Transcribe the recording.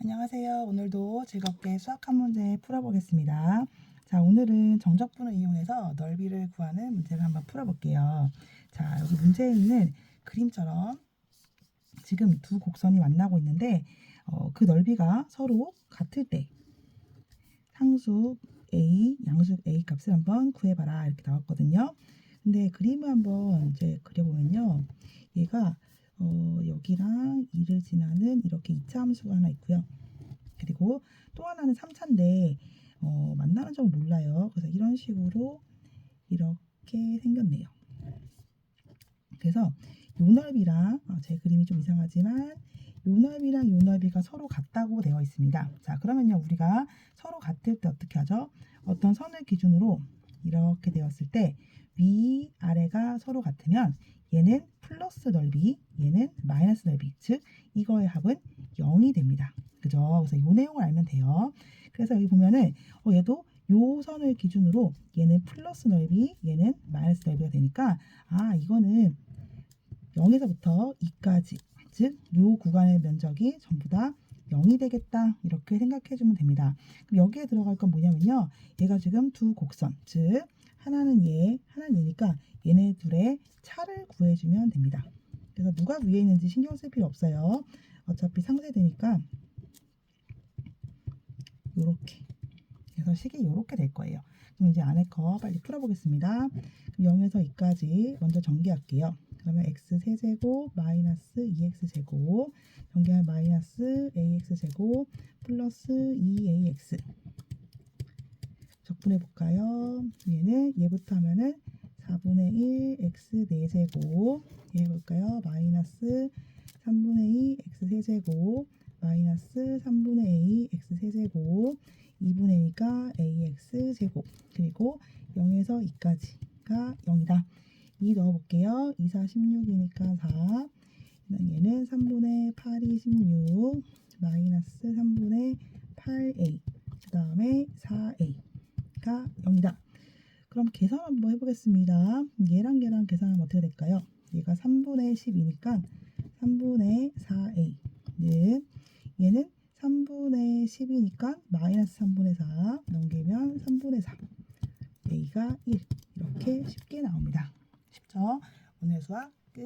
안녕하세요. 오늘도 즐겁게 수학 한 문제 풀어보겠습니다. 자, 오늘은 정적분을 이용해서 넓이를 구하는 문제를 한번 풀어볼게요. 자, 여기 문제에 있는 그림처럼 지금 두 곡선이 만나고 있는데 어, 그 넓이가 서로 같을 때 상수 A, 양수 A 값을 한번 구해봐라 이렇게 나왔거든요. 근데 그림을 한번 이제 그려보면요. 얘가 어, 여기랑 2를 지나는 이렇게 2차 함수가 하나 있고요. 그리고 또 하나는 3차인데 어, 만나는 점은 몰라요. 그래서 이런 식으로 이렇게 생겼네요. 그래서 요 넓이랑 아, 제 그림이 좀 이상하지만 요 넓이랑 요 넓이가 서로 같다고 되어 있습니다. 자 그러면요 우리가 서로 같을 때 어떻게 하죠? 어떤 선을 기준으로 이렇게 되었을 때 위, 아래가 서로 같으면 얘는 플러스 넓이, 얘는 마이너스 넓이, 즉 이거의 합은 0이 됩니다. 그죠? 그래서 이 내용을 알면 돼요. 그래서 여기 보면은 어, 얘도 요 선을 기준으로 얘는 플러스 넓이, 얘는 마이너스 넓이가 되니까 아 이거는 0에서부터 2까지 즉 요 구간의 면적이 전부 다 0이 되겠다 이렇게 생각해 주면 됩니다. 그럼 여기에 들어갈 건 뭐냐면요. 얘가 지금 두 곡선 즉 하나는 얘 하나는 얘니까 얘네 둘의 차를 구해주면 됩니다. 그래서 누가 위에 있는지 신경 쓸 필요 없어요. 어차피 상쇄되니까 요렇게 그래서 식이 요렇게 될 거예요. 그럼 이제 안에 거 빨리 풀어보겠습니다. 0에서 2까지 먼저 전개할게요. 그러면 x 세제곱 마이너스 2x 제곱 전개하면 마이너스 ax 제곱 플러스 2ax 적 분해 볼까요? 얘는 얘부터 하면은 4분의 1 x 4제곱 얘 해볼까요? 마이너스 3분의 2 x 세제곱 마이너스 3분의 a x 세제곱 2분의 2가 ax 제곱 그리고 0에서 2까지가 0이다. 2 넣어볼게요. 2, 4, 16이니까 4. 얘는 3분의 8이 16 마이너스 3분의 8a 그 다음에 4a 가 0이다. 그럼 계산 한번 해보겠습니다. 얘랑 얘랑 계산하면 어떻게 될까요? 얘가 3분의 10이니까 3분의 4a 는 얘는 3분의 10이니까 마이너스 3분의 4 넘기면 3분의 4 a가 1 이렇게 쉽게 나옵니다. 쉽죠? 오늘 수학 끝.